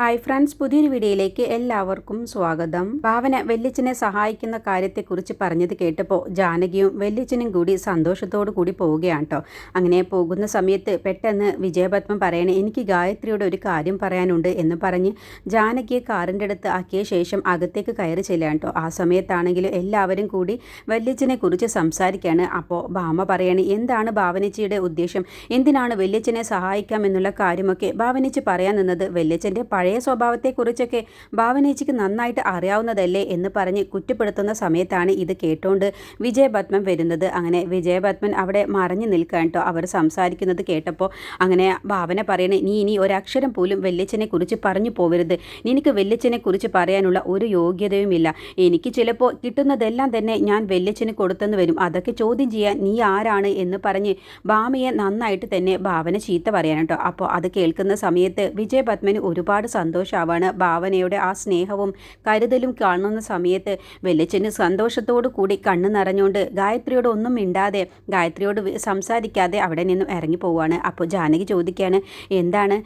Hi friends പുതിയൊരു വീഡിയോയിലേക്ക് എല്ലാവർക്കും സ്വാഗതം. ഭാവന വെല്ലിച്ചനെ സഹായിക്കുന്ന കാര്യത്തെക്കുറിച്ച് പറഞ്ഞത് കേട്ടപ്പോൾ ജാനകിയും വെല്ലിച്ചനും കൂടി സന്തോഷത്തോടു കൂടി പോവുകയാണ് കേട്ടോ അങ്ങനെ പോകുന്ന സമയത്ത് പെട്ടെന്ന് വിജയപത്മം പറയണേ എനിക്ക് ഗായത്രിയോട് ഒരു കാര്യം പറയാനുണ്ട് എന്ന് പറഞ്ഞ് ജാനകിയെ കാറിന്റെ അടുത്ത് ആക്കിയ ശേഷം അകത്തേക്ക് കയറി ചെല്ലുകയാണ് കേട്ടോ ആ സമയത്താണെങ്കിൽ എല്ലാവരും കൂടി വെല്ലിച്ചനെ കുറിച്ച് സംസാരിക്കുകയാണ് അപ്പോൾ ഭാമ പറയണേ എന്താണ് ഭാവനച്ചിയുടെ ഉദ്ദേശം? എന്തിനാണ് വെല്ലിച്ചനെ സഹായിക്കാം എന്നുള്ള കാര്യമൊക്കെ? ഭാവനച്ചി പറയാൻ നിന്നത് വെല്ലിച്ചന്റെ പഴയ സ്വഭാവത്തെക്കുറിച്ചൊക്കെ ഭാവനേച്ചിക്ക് നന്നായിട്ട് അറിയാവുന്നതല്ലേ എന്ന് പറഞ്ഞ് കുറ്റപ്പെടുത്തുന്ന സമയത്താണ് ഇത് കേട്ടോണ്ട് വിജയപത്മൻ വരുന്നത്. അങ്ങനെ വിജയപത്മൻ അവിടെ മറഞ്ഞു നിൽക്കാൻ കേട്ടോ. അവർ സംസാരിക്കുന്നത് കേട്ടപ്പോൾ അങ്ങനെ ഭാവന പറയണേ നീ ഇനി ഒരക്ഷരം പോലും വെല്ലച്ചനെ കുറിച്ച് പറഞ്ഞു പോവരുത്. നിനക്ക് വെല്ലച്ചനെ കുറിച്ച് പറയാനുള്ള ഒരു യോഗ്യതയുമില്ല. എനിക്ക് ചിലപ്പോൾ കിട്ടുന്നതെല്ലാം തന്നെ ഞാൻ വെല്ലച്ചന് കൊടുത്തെന്ന് വരും. അതൊക്കെ ചോദ്യം ചെയ്യാൻ നീ ആരാണ്? എന്ന് പറഞ്ഞ് ഭാമയെ നന്നായിട്ട് തന്നെ ഭാവന ചീത്ത പറയാൻ അപ്പോൾ അത് കേൾക്കുന്ന സമയത്ത് വിജയപത്മന് ഒരുപാട് സന്തോഷമാവാണ് ഭാവനയുടെ ആ സ്നേഹവും കരുതലും കാണുന്ന സമയത്ത് വെല്ലച്ചന് സന്തോഷത്തോടു കൂടി കണ്ണു നിറഞ്ഞുകൊണ്ട് ഗായത്രിയോട് ഒന്നും മിണ്ടാതെ ഗായത്രിയോട് സംസാരിക്കാതെ അവിടെ നിന്നും ഇറങ്ങി പോവുകയാണ്. അപ്പോൾ ജാനകി ചോദിക്കുകയാണ് എന്താണ്?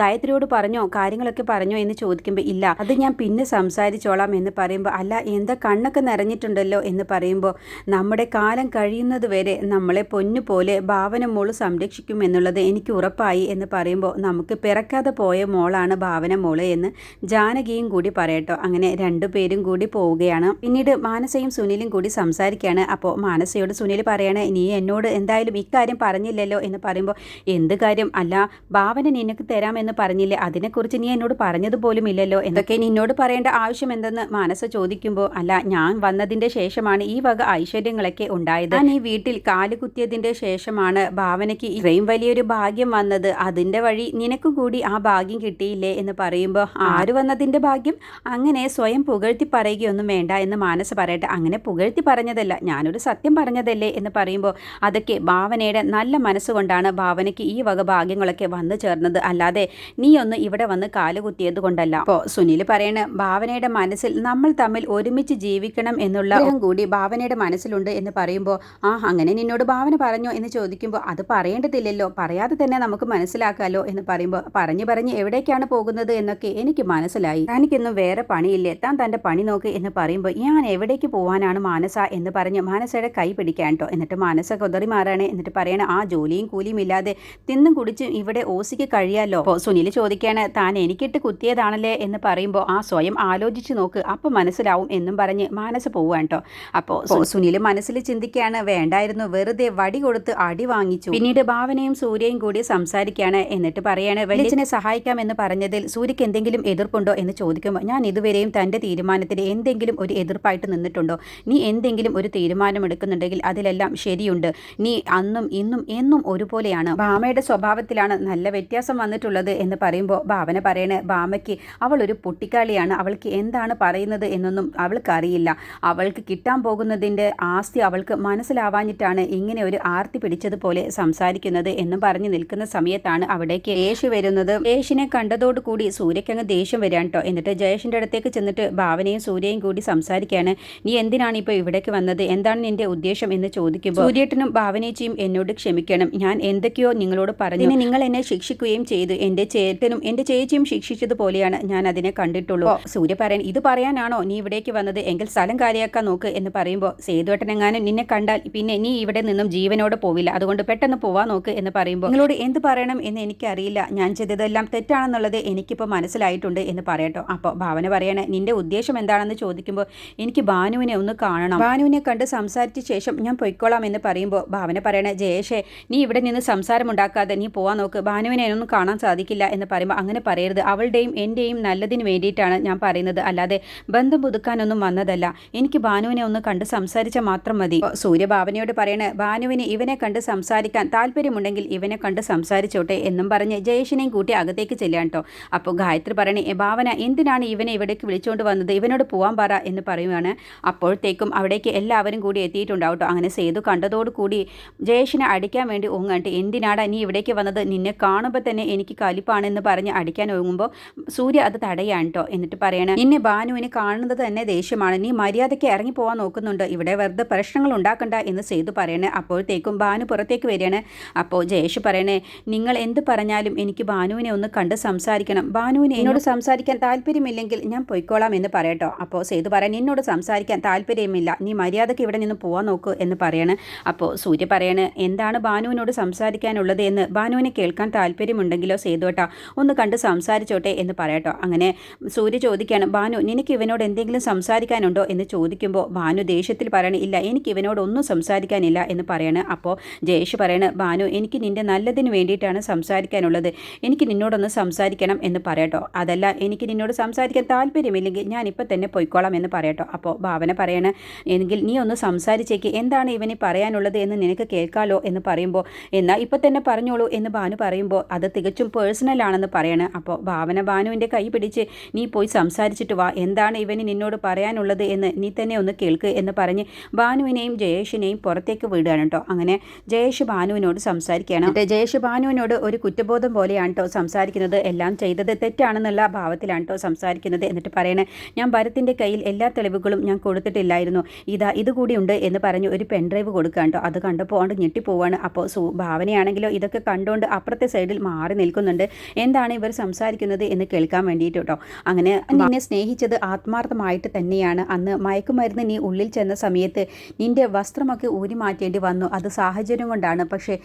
ഗായത്രിയോട് പറഞ്ഞോ കാര്യങ്ങളൊക്കെ പറഞ്ഞോ എന്ന് ചോദിക്കുമ്പോൾ ഇല്ല അത് ഞാൻ പിന്നെ സംസാരിച്ചോളാം എന്ന് പറയുമ്പോൾ അല്ല എന്താ കണ്ണൊക്കെ നിറഞ്ഞിട്ടുണ്ടല്ലോ എന്ന് പറയുമ്പോൾ നമ്മുടെ കാലം കഴിയുന്നത് വരെ നമ്മളെ പൊന്നു പോലെ ഭാവന മോൾ സംരക്ഷിക്കും എന്നുള്ളത് എനിക്ക് ഉറപ്പായി എന്ന് പറയുമ്പോൾ നമുക്ക് പിറക്കാതെ പോയ മോളാണ് ഭാവന മോൾ എന്ന് ജാനകിയും കൂടി പറയട്ടോ. അങ്ങനെ രണ്ടു പേരും കൂടി പോവുകയാണ്. പിന്നീട് മാനസയും സുനിലും കൂടി സംസാരിക്കുകയാണ്. അപ്പോൾ മാനസയോട് സുനിൽ പറയാണ് നീ എന്നോട് എന്തായാലും ഇക്കാര്യം പറഞ്ഞില്ലല്ലോ? എന്ന് പറയുമ്പോൾ എന്ത് കാര്യം? അല്ല ഭാവന നിനക്ക് തരാമെന്ന് പറഞ്ഞില്ലേ? അതിനെക്കുറിച്ച് നീ എന്നോട് പറഞ്ഞതുപോലും ഇല്ലല്ലോ? എന്തൊക്കെ നിന്നോട് പറയേണ്ട ആവശ്യം എന്തെന്ന് മാനസ ചോദിക്കുമ്പോൾ അല്ല ഞാൻ വന്നതിന്റെ ശേഷമാണ് ഈ വക ഐശ്വര്യങ്ങളൊക്കെ ഉണ്ടായത്. ഞാൻ ഈ വീട്ടിൽ കാൽ കുത്തിയതിന്റെ ശേഷമാണ് ഭാവനയ്ക്ക് ഇത്രയും വലിയൊരു ഭാഗ്യം വന്നത്. അതിന്റെ വഴി നിനക്കും കൂടി ആ ഭാഗ്യം കിട്ടിയില്ലേ? എന്ന് പറയുമ്പോൾ ആര് വന്നതിന്റെ ഭാഗ്യം? അങ്ങനെ സ്വയം പുകഴ്ത്തി പറയുകയൊന്നും വേണ്ട എന്ന് മാനസ പറയട്ടെ. അങ്ങനെ പുകഴ്ത്തി പറഞ്ഞതല്ല. ഞാനൊരു സത്യം പറഞ്ഞതല്ലേ എന്ന് പറയുമ്പോൾ അതൊക്കെ ഭാവനയുടെ നല്ല മനസ്സുകൊണ്ടാണ് ഭാവനയ്ക്ക് ഈ വക ഭാഗ്യങ്ങളൊക്കെ വന്നു ചേർന്നത്. അല്ലാതെ നീ ഒന്ന് ഇവിടെ വന്ന് കാലുകുത്തിയത് കൊണ്ടല്ല. അപ്പോൾ സുനിൽ പറയണ ഭാവനയുടെ മനസ്സിൽ നമ്മൾ തമ്മിൽ ഒരുമിച്ച് ജീവിക്കണം എന്നുള്ള കൂടി ഭാവനയുടെ മനസ്സിലുണ്ട് എന്ന് പറയുമ്പോൾ ആ അങ്ങനെ നിന്നോട് ഭാവന പറഞ്ഞോ എന്ന് ചോദിക്കുമ്പോൾ അത് പറയേണ്ടതില്ലല്ലോ. പറയാതെ തന്നെ നമുക്ക് മനസ്സിലാക്കാമല്ലോ എന്ന് പറയുമ്പോൾ പറഞ്ഞു പറഞ്ഞ് എവിടേക്കാണ് പോകുന്നത്? എന്നൊക്കെ എനിക്ക് മനസ്സിലായി. തനിക്കൊന്നും വേറെ പണിയില്ലേ. താൻ തന്റെ പണി നോക്ക് എന്ന് പറയുമ്പോൾ ഞാൻ എവിടേക്ക് പോകാനാണ് മാനസ എന്ന് പറഞ്ഞ് മാനസയുടെ കൈ പിടിക്കാൻ കേട്ടോ. എന്നിട്ട് മാനസ കൊതറി മാറാണ് എന്നിട്ട് പറയണ ആ ജോലിയും കൂലിയും ഇല്ലാതെ തിന്നും കുടിച്ചും ഇവിടെ ഓസിക്ക് കഴിയാലോ? അപ്പോൾ സുനിൽ ചോദിക്കാണ് താൻ എനിക്കിട്ട് കുത്തിയതാണല്ലേ? എന്ന് പറയുമ്പോൾ ആ സ്വയം ആലോചിച്ച് നോക്ക്. അപ്പോൾ മനസ്സിലാവും എന്നും പറഞ്ഞ് മാനസ പോവാൻ കേട്ടോ. അപ്പോൾ സുനിൽ മനസ്സിൽ ചിന്തിക്കുകയാണ് വേണ്ടായിരുന്നു. വെറുതെ വടി കൊടുത്ത് അടി വാങ്ങിച്ചു. പിന്നീട് ഭാവനയും സൂര്യയും കൂടി സംസാരിക്കുകയാണ്. എന്നിട്ട് പറയാണ് വെളിച്ചനെ സഹായിക്കാം എന്ന് പറഞ്ഞതിൽ സൂര്യക്ക് എന്തെങ്കിലും എതിർപ്പുണ്ടോ എന്ന് ചോദിക്കുമ്പോൾ ഞാൻ ഇതുവരെയും തന്റെ തീരുമാനത്തിന് എന്തെങ്കിലും ഒരു എതിർപ്പായിട്ട് നിന്നിട്ടുണ്ടോ? നീ എന്തെങ്കിലും ഒരു തീരുമാനം എടുക്കുന്നുണ്ടെങ്കിൽ അതിലെല്ലാം ശരിയുണ്ട്. നീ അന്നും ഇന്നും എന്നും ഒരുപോലെയാണ്. ഭാമയുടെ സ്വഭാവത്തിലാണ് നല്ല വ്യത്യാസം വന്നിട്ടുള്ളത് എന്ന് പറയുമ്പോൾ ഭാവന പറയണേ ഭാമയ്ക്ക് അവൾ ഒരു പൊട്ടിക്കാളിയാണ്. അവൾക്ക് എന്താണ് പറയുന്നത് എന്നൊന്നും അവൾക്കറിയില്ല. അവൾക്ക് കിട്ടാൻ പോകുന്നതിന്റെ ആസ്തി അവൾക്ക് മനസ്സിലാവാഞ്ഞിട്ടാണ് ഇങ്ങനെ ഒരു ആർത്തി പിടിച്ചതുപോലെ സംസാരിക്കുന്നത് എന്നും പറഞ്ഞു നിൽക്കുന്ന സമയത്താണ് അവിടേക്ക് യേശു വരുന്നത്. യേശിനെ കണ്ടതോടുകൂടി സൂര്യക്കങ്ങ് ദേഷ്യം വരാൻ കേട്ടോ എന്നിട്ട് ജയേഷിന്റെ അടുത്തേക്ക് ചെന്നിട്ട് ഭാവനയും സൂര്യയും കൂടി സംസാരിക്കുകയാണ്. നീ എന്തിനാണ് ഇപ്പോൾ ഇവിടേക്ക് വന്നത്? എന്താണ് നിന്റെ ഉദ്ദേശം? എന്ന് ചോദിക്കുമ്പോൾ സൂര്യേട്ടനും ഭാവനേച്ചിയും എന്നോട് ക്ഷമിക്കണം. ഞാൻ എന്തൊക്കെയോ നിങ്ങളോട് പറഞ്ഞു. നിങ്ങൾ എന്നെ ശിക്ഷിക്കുകയും ചെയ്തു. എന്റെ ചേട്ടനും എന്റെ ചേച്ചിയും ശിക്ഷിച്ചതുപോലെയാണ് ഞാൻ അതിനെ കണ്ടിട്ടുള്ളൂ. സൂര്യ പറയാൻ ഇത് പറയാനാണോ നീ ഇവിടേക്ക് വന്നത്? എങ്കിൽ സ്ഥലം കാര്യമാക്കാൻ നോക്ക് എന്ന് പറയുമ്പോൾ സേതുവേട്ടനെങ്ങാനും നിന്നെ കണ്ടാൽ പിന്നെ നീ ഇവിടെ നിന്നും ജീവനോടെ പോവില്ല. അതുകൊണ്ട് പെട്ടെന്ന് പോവാൻ നോക്ക് എന്ന് പറയുമ്പോൾ നിങ്ങളോട് എന്ത് പറയണം എന്ന് എനിക്കറിയില്ല. ഞാൻ ചെയ്തതെല്ലാം തെറ്റാണെന്നുള്ളത് എനിക്കിപ്പോൾ മനസ്സിലായിട്ടുണ്ട് എന്ന് പറയട്ടോ. അപ്പോൾ ഭാവന പറയണേ നിന്റെ ഉദ്ദേശം എന്താണെന്ന് ചോദിക്കുമ്പോൾ എനിക്ക് ഭാനുവിനെ ഒന്ന് കാണണം. ഭാനുവിനെ കണ്ട് സംസാരിച്ച ശേഷം ഞാൻ പൊയ്ക്കോളാം എന്ന് പറയുമ്പോൾ ഭാവന പറയണേ ജയേഷേ നീ ഇവിടെ നിന്ന് സംസാരം ഉണ്ടാക്കാതെ നീ പോവാൻ നോക്ക്. ഭാനുവിനെ ഒന്നും കാണാൻ സാധിക്കില്ല എന്ന് പറയുമ്പോൾ അങ്ങനെ പറയരുത്. അവളുടെയും എന്റെയും നല്ലതിന് വേണ്ടിയിട്ടാണ് ഞാൻ പറയുന്നത്. അല്ലാതെ ബന്ധം പുതുക്കാനൊന്നും വന്നതല്ല. എനിക്ക് ഭാനുവിനെ ഒന്ന് കണ്ട് സംസാരിച്ചാൽ മാത്രം മതി. സൂര്യ ഭാവനയോട് പറയണേ ഭാനുവിന് ഇവനെ കണ്ട് സംസാരിക്കാൻ താല്പര്യമുണ്ടെങ്കിൽ ഇവനെ കണ്ട് സംസാരിച്ചോട്ടെ എന്നും പറഞ്ഞ് ജയേഷിനെയും കൂട്ടി അകത്തേക്ക് ചെല്ലാൻ കേട്ടോ അപ്പോൾ ഗായത്രി പറയണേ "ഏ, ഭാവന എന്തിനാണ് ഇവനെ ഇവിടേക്ക് വിളിച്ചുകൊണ്ട് വന്നത്? ഇവനോട് പോകാൻ പറ എന്ന് പറയുവാണ്. അപ്പോഴത്തേക്കും അവിടേക്ക് എല്ലാവരും കൂടി എത്തിയിട്ടുണ്ടാവും കേട്ടോ. അങ്ങനെ സേതു കണ്ടതോടുകൂടി ജയേഷിനെ അടിക്കാൻ വേണ്ടി ഒങ്ങാണ്ട് എന്തിനാടാ നീ ഇവിടേക്ക് വന്നത്? നിന്നെ കാണുമ്പോൾ തന്നെ എനിക്ക് കലിപ്പാണെന്ന് പറഞ്ഞ് അടിക്കാൻ ഒങ്ങുമ്പോൾ സൂര്യ അത് തടയാണ് കേട്ടോ എന്നിട്ട് പറയണേ. നിന്നെ ഭാനുവിനെ കാണുന്നത് തന്നെ ദേഷ്യമാണ്. നീ മര്യാദയ്ക്ക് ഇറങ്ങി പോകാൻ നോക്കുന്നുണ്ട്. ഇവിടെ വെറുതെ പ്രശ്നങ്ങൾ ഉണ്ടാക്കണ്ട എന്ന് സേതു പറയണേ. അപ്പോഴത്തേക്കും ഭാനു പുറത്തേക്ക് വരികയാണ്. അപ്പോൾ ജയേഷ് പറയണേ നിങ്ങൾ എന്ത് പറഞ്ഞാലും എനിക്ക് ഭാനുവിനെ ഒന്ന് കണ്ട് സംസാരിക്കണം. ഭാനു ഭാനുവിന് എന്നോട് സംസാരിക്കാൻ താല്പര്യമില്ലെങ്കിൽ ഞാൻ പൊയ്ക്കോളാം എന്ന് പറയട്ടോ. അപ്പോൾ സേതു പറയാൻ എന്നോട് സംസാരിക്കാൻ താല്പര്യമില്ല. നീ മര്യാദയ്ക്ക് ഇവിടെ നിന്ന് പോവാൻ നോക്കൂ എന്ന് പറയണ്. അപ്പോൾ സൂര്യ പറയണ് എന്താണ് ഭാനുവിനോട് സംസാരിക്കാനുള്ളത് എന്ന്? ഭാനുവിനെ കേൾക്കാൻ താല്പര്യമുണ്ടെങ്കിലോ സേതുവേട്ടാ? ഒന്ന് കണ്ട് സംസാരിച്ചോട്ടെ എന്ന് പറയട്ടോ. അങ്ങനെ സൂര്യ ചോദിക്കുകയാണ് ബാനു നിനക്ക് ഇവനോട് എന്തെങ്കിലും സംസാരിക്കാനുണ്ടോ? എന്ന് ചോദിക്കുമ്പോൾ ബാനു ദേഷ്യത്തിൽ പറയണ ഇല്ല എനിക്ക് ഇവനോട് ഒന്നും സംസാരിക്കാനില്ല എന്ന് പറയണ്. അപ്പോൾ ജയേഷ് പറയണ് ബാനു എനിക്ക് നിന്റെ നല്ലതിന് വേണ്ടിയിട്ടാണ് സംസാരിക്കാനുള്ളത്. എനിക്ക് നിന്നോടൊന്ന് സംസാരിക്കണം എന്ന് പറയട്ടോ. അതല്ല എനിക്ക് നിന്നോട് സംസാരിക്കാൻ താല്പര്യമില്ലെങ്കിൽ ഇപ്പം തന്നെ പൊയ്ക്കോളാം എന്ന് പറയട്ടോ. അപ്പോൾ ഭാവന പറയണ എങ്കിൽ നീ ഒന്ന് സംസാരിച്ചേക്ക്. എന്താണ് ഇവന് പറയാനുള്ളത് എന്ന് നിനക്ക് കേൾക്കാലോ എന്ന് പറയുമ്പോൾ എന്നാൽ ഇപ്പം തന്നെ പറഞ്ഞോളൂ എന്ന് ഭാനു പറയുമ്പോൾ അത് തികച്ചും പേഴ്സണൽ ആണെന്ന് അപ്പോൾ ഭാവന ഭാനുവിന്റെ കൈ പിടിച്ച് നീ പോയി സംസാരിച്ചിട്ട് വാ. എന്താണ് ഇവന് നിന്നോട് പറയാനുള്ളത് എന്ന് നീ തന്നെ ഒന്ന് കേൾക്ക് എന്ന് പറഞ്ഞ് ഭാനുവിനെയും ജയേഷിനെയും പുറത്തേക്ക് വിടുകയാണ് കേട്ടോ അങ്ങനെ ജയേഷ് ഭാനുവിനോട് സംസാരിക്കുകയാണ്. ജയേഷ് ഭാനുവിനോട് ഒരു കുറ്റബോധം പോലെയാണ് കേട്ടോ സംസാരിക്കുന്നത്. എല്ലാം ചെയ്തത് തെറ്റാണെന്നുള്ള ഭാവത്തിലാണ് കേട്ടോ സംസാരിക്കുന്നത് എന്നിട്ട് പറയണേ ഞാൻ ഭരത്തിന്റെ കയ്യിൽ എല്ലാ തെളിവുകളും ഞാൻ കൊടുത്തിട്ടില്ലായിരുന്നു. ഇതാ ഇതുകൂടി ഉണ്ട് എന്ന് പറഞ്ഞ് ഒരു പെൻഡ്രൈവ് കൊടുക്കുക കേട്ടോ. അത് കണ്ടപ്പോൾ കൊണ്ട് ഞെട്ടിപ്പോവാണ്. അപ്പോൾ സു ഭാവനയാണെങ്കിലോ ഇതൊക്കെ കണ്ടുകൊണ്ട് അപ്പുറത്തെ സൈഡിൽ മാറി നിൽക്കുന്നുണ്ട്. എന്താണ് ഇവർ സംസാരിക്കുന്നത് എന്ന് കേൾക്കാൻ വേണ്ടിയിട്ട് കേട്ടോ. അങ്ങനെ നിന്നെ സ്നേഹിച്ചത് ആത്മാർത്ഥമായിട്ട് തന്നെയാണ്. അന്ന് മയക്കുമരുന്ന് നീ ഉള്ളിൽ ചെന്ന സമയത്ത് നിന്റെ വസ്ത്രമൊക്കെ ഊരി മാറ്റേണ്ടി വന്നു. അത് സാഹചര്യം കൊണ്ടാണ്. പക്ഷേ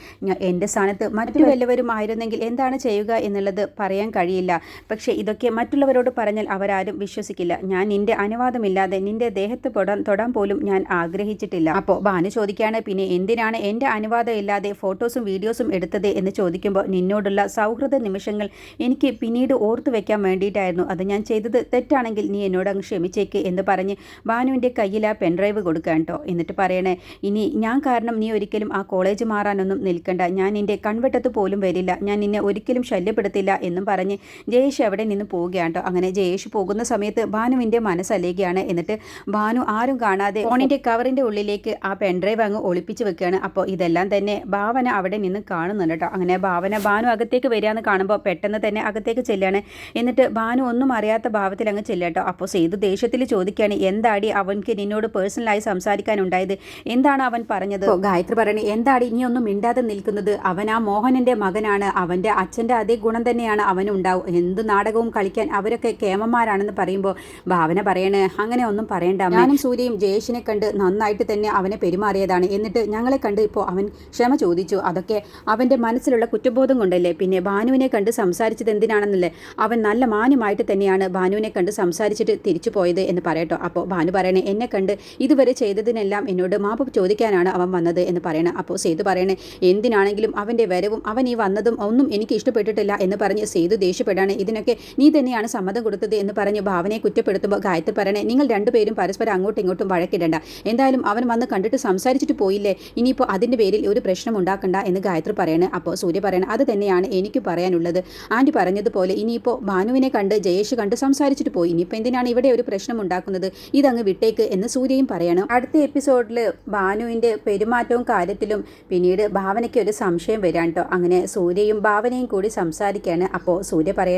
എന്റെ സ്ഥാനത്ത് മറ്റു വല്ലവരും ആയിരുന്നെങ്കിൽ എന്താണ് ചെയ്യുക എന്നുള്ളത് പറയാൻ കഴിയില്ല. പക്ഷേ ഇതൊക്കെ മറ്റുള്ളവരോട് പറഞ്ഞാൽ അവരാരും വിശ്വസിക്കില്ല. ഞാൻ നിന്റെ അനുവാദമില്ലാതെ നിന്റെ ദേഹത്ത് തൊടാൻ തൊടാൻ പോലും ഞാൻ ആഗ്രഹിച്ചിട്ടില്ല. അപ്പോൾ ബാനു ചോദിക്കുകയാണ് പിന്നെ എന്തിനാണ് എന്റെ അനുവാദം ഇല്ലാതെ ഫോട്ടോസും വീഡിയോസും എടുത്തത്? എന്ന് ചോദിക്കുമ്പോൾ നിന്നോടുള്ള സൗഹൃദ നിമിഷങ്ങൾ എനിക്ക് പിന്നീട് ഓർത്തു വെക്കാൻ വേണ്ടിയിട്ടായിരുന്നു. അത് ഞാൻ ചെയ്തത് തെറ്റാണെങ്കിൽ നീ എന്നോട് അങ്ങ് ക്ഷമിച്ചേക്ക് എന്ന് പറഞ്ഞ് ബാനുവിന്റെ കയ്യിൽ ആ പെൻഡ്രൈവ് കൊടുക്കാൻ കേട്ടോ എന്നിട്ട് പറയണേ ഇനി ഞാൻ കാരണം നീ ഒരിക്കലും ആ കോളേജ് മാറാനൊന്നും നിൽക്കണ്ട. ഞാൻ നിന്റെ കൺവെട്ടത്ത് പോലും വരില്ല. ഞാൻ നിന്നെ ഒരിക്കലും ശല്യപ്പെടുത്തില്ല എന്നും പറഞ്ഞ് ജയേഷ് അവിടെ നിന്ന് പോവുകയാണ് അങ്ങനെ ജയേഷ് പോകുന്ന സമയത്ത് ഭാനുവിന്റെ മനസ്സലിയുകയാണ്. എന്നിട്ട് ഭാനു ആരും കാണാതെ ഫോണിന്റെ കവറിന്റെ ഉള്ളിലേക്ക് ആ പെൻഡ്രൈവ് അങ്ങ് ഒളിപ്പിച്ച് വെക്കുകയാണ്. അപ്പോൾ ഇതെല്ലാം തന്നെ ഭാവന അവിടെ നിന്ന് കാണുന്നുണ്ട് കേട്ടോ. അങ്ങനെ ഭാവന ഭാനു അകത്തേക്ക് വരികയെന്ന് കാണുമ്പോൾ പെട്ടെന്ന് തന്നെ അകത്തേക്ക് ചെല്ലുകയാണ്. എന്നിട്ട് ഭാനു ഒന്നും അറിയാത്ത ഭാവത്തിൽ അങ്ങ് ചെല്ലട്ടോ അപ്പോൾ സേതു ദേഷ്യത്തിൽ ചോദിക്കുകയാണ് എന്താടി അവൻക്ക് നിന്നോട് പേഴ്സണലായി സംസാരിക്കാനുണ്ടായത്? എന്താണ് അവൻ പറഞ്ഞത്? ഗായത്രി പറയണേ എന്താടി ഇനി ഒന്നും മിണ്ടാതെ നിൽക്കുന്നത്? അവൻ ആ മോഹനന്റെ മകനാണ്. അവന്റെ അച്ഛന്റെ അതേ ഗുണം തന്നെയാണ് അവനുണ്ടാവും എന്ത് നാടകവും കളിക്കാൻ അവരൊക്കെ കേമന്മാരാണെന്ന് പറയുമ്പോൾ ഭാവന പറയണേ അങ്ങനെ ഒന്നും പറയണ്ട ഞാനും സൂര്യയും ജയേഷിനെ കണ്ട് നന്നായിട്ട് തന്നെ അവനെ പെരുമാറിയതാണ്. എന്നിട്ട് ഞങ്ങളെ കണ്ട് ഇപ്പോൾ അവൻ ക്ഷമ ചോദിച്ചു. അതൊക്കെ അവന്റെ മനസ്സിലുള്ള കുറ്റബോധം കൊണ്ടല്ലേ? പിന്നെ ഭാനുവിനെ കണ്ട് സംസാരിച്ചത് എന്തിനാണെന്നല്ലേ? അവൻ നല്ല മാന്യമായിട്ട് തന്നെയാണ് ഭാനുവിനെ കണ്ട് സംസാരിച്ചിട്ട് തിരിച്ചു പോയത് എന്ന് പറയട്ടോ. അപ്പോൾ ഭാനു പറയണേ എന്നെ കണ്ട് ഇതുവരെ ചെയ്തതിനെല്ലാം എന്നോട് മാപ്പ് ചോദിക്കാനാണ് അവൻ വന്നത് എന്ന് പറയണേ. അപ്പോൾ സേതു പറയണേ എന്തിനാണെങ്കിലും അവന്റെ വരവും അവൻ ഈ വന്നതും ഒന്നും എനിക്ക് ഇഷ്ടപ്പെട്ടിട്ടില്ല എന്ന് പറഞ്ഞ് സേതു ദേഷ്യപ്പെടാണ്. ഇതിനൊക്കെ നീ തന്നെയാണ് സമ്മതം കൊടുത്തത് എന്ന് പറഞ്ഞ് ഭാവനയെ കുറ്റപ്പെടുത്തുമ്പോൾ ഗായത്രി പറയണേ നിങ്ങൾ രണ്ടുപേരും പരസ്പരം അങ്ങോട്ടും ഇങ്ങോട്ടും വഴക്കിടണ്ട. എന്തായാലും അവൻ വന്ന് കണ്ടിട്ട് സംസാരിച്ചിട്ട് പോയില്ലേ? ഇനിയിപ്പോൾ അതിന്റെ പേരിൽ ഒരു പ്രശ്നം ഉണ്ടാക്കണ്ട എന്ന് ഗായത്രി പറയണേ. അപ്പോൾ സൂര്യ പറയണേ അത് തന്നെയാണ് എനിക്ക് പറയാനുള്ളത്. ആന്റി പറഞ്ഞതുപോലെ ഇനിയിപ്പോൾ ഭാനുവിനെ കണ്ട് ജയേഷ് കണ്ട് സംസാരിച്ചിട്ട് പോയി. ഇനിയിപ്പോൾ എന്തിനാണ് ഇവിടെ ഒരു പ്രശ്നം ഉണ്ടാക്കുന്നത്? ഇതങ്ങ് വിട്ടേക്ക് എന്ന് സൂര്യയും പറയണം. അടുത്ത എപ്പിസോഡിൽ ഭാനുവിന്റെ പെരുമാറ്റവും കാര്യത്തിലും പിന്നീട് ഭാവനയ്ക്ക് ഒരു സംശയം വരാൻ കേട്ടോ അങ്ങനെ സൂര്യയും ഭാവനയും കൂടി സംസാരിക്കുകയാണ് അപ്പോൾ സൂര്യ പറയണേ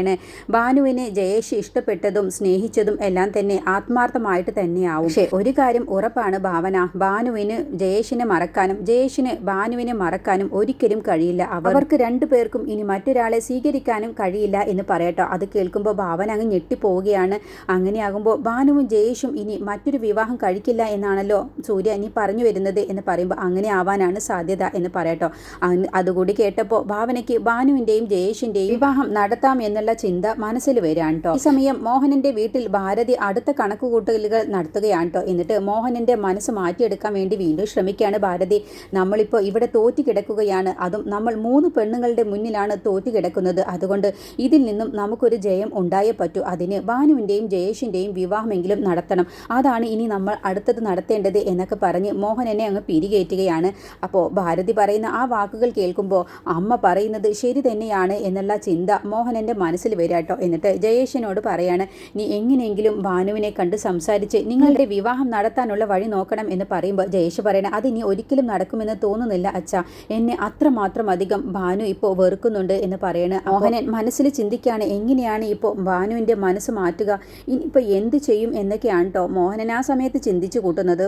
ഭാനുവിനെ ജയേഷ് ഇഷ്ടപ്പെട്ടതും സ്നേഹിച്ചതും എല്ലാം തന്നെ ആത്മാർത്ഥമായിട്ട് തന്നെയാവും. പക്ഷേ ഒരു കാര്യം ഉറപ്പാണ് ഭാവന. ഭാനുവിന് ജയേഷിനെ മറക്കാനും ജയേഷിന് ബാനുവിനെ മറക്കാനും ഒരിക്കലും കഴിയില്ല. അവർക്ക് രണ്ടു പേർക്കും ഇനി മറ്റൊരാളെ സ്വീകരിക്കാനും കഴിയില്ല എന്ന് പറയട്ടോ. അത് കേൾക്കുമ്പോൾ ഭാവന അങ്ങ് ഞെട്ടിപ്പോവുകയാണ്. അങ്ങനെയാകുമ്പോൾ ബാനുവും ജയേഷും ഇനി മറ്റൊരു വിവാഹം കഴിക്കില്ല എന്നാണല്ലോ സൂര്യ ഇനി പറഞ്ഞു വരുന്നത് എന്ന് പറയുമ്പോൾ അങ്ങനെ ആവാനാണ് സാധ്യത എന്ന് പറയട്ടോ. അതുകൂടി കേട്ടപ്പോൾ ഭാവനയ്ക്ക് ഭാനുവിന്റെയും ജയേഷിന്റെയും വിവാഹം നടത്താം എന്നുള്ള ചിന്ത മനസ്സിൽ കേട്ടോ ഈ സമയം മോഹനന്റെ വീട്ടിൽ ഭാരതി അടുത്ത കണക്കുകൂട്ടലുകൾ നടത്തുകയാണ് കേട്ടോ എന്നിട്ട് മോഹനന്റെ മനസ്സ് മാറ്റിയെടുക്കാൻ വേണ്ടി വീണ്ടും ശ്രമിക്കുകയാണ് ഭാരതി. നമ്മളിപ്പോൾ ഇവിടെ തോറ്റു കിടക്കുകയാണ്. അതും നമ്മൾ മൂന്ന് പെണ്ണുങ്ങളുടെ മുന്നിലാണ് തോറ്റു കിടക്കുന്നത്. അതുകൊണ്ട് ഇതിൽ നിന്നും നമുക്കൊരു ജയം ഉണ്ടായേ പറ്റൂ. അതിന് ഭാനുവിന്റെയും ജയേഷിന്റെയും വിവാഹമെങ്കിലും നടത്തണം. അതാണ് ഇനി നമ്മൾ അടുത്തത് നടത്തേണ്ടത് എന്നൊക്കെ പറഞ്ഞ് മോഹനനെ അങ്ങ് പിരികേറ്റുകയാണ്. അപ്പോൾ ഭാരതി പറയുന്ന ആ വാക്കുകൾ കേൾക്കുമ്പോൾ അമ്മ പറയുന്നത് ശരി തന്നെയാണ് എന്നുള്ള ചിന്ത മോഹനന്റെ മനസ്സിൽ വരിക കേട്ടോ. എന്നിട്ട് ജയേഷിനോട് പറയാണ് നീ എങ്ങനെയെങ്കിലും ഭാനുവിനെ കണ്ട് സംസാരിച്ച് നിങ്ങളുടെ വിവാഹം നടത്താനുള്ള വഴി നോക്കണം എന്ന് പറയുമ്പോൾ ജയേഷ് പറയണം അത് ഇനി ഒരിക്കലും നടക്കുമെന്ന് തോന്നുന്നില്ല അച്ഛ. എന്നെ അത്രമാത്രം അധികം ഭാനു ഇപ്പോൾ വെറുക്കുന്നുണ്ട് എന്ന് പറയണ. മോഹനൻ മനസ്സിൽ ചിന്തിക്കുകയാണ് എങ്ങനെയാണ് ഇപ്പോൾ ഭാനുവിന്റെ മനസ്സ് മാറ്റുക? ഇനിയിപ്പോൾ എന്ത് ചെയ്യും? എന്നൊക്കെയാണ് കേട്ടോ മോഹനൻ ആ സമയത്ത് ചിന്തിച്ചു കൂട്ടുന്നത്.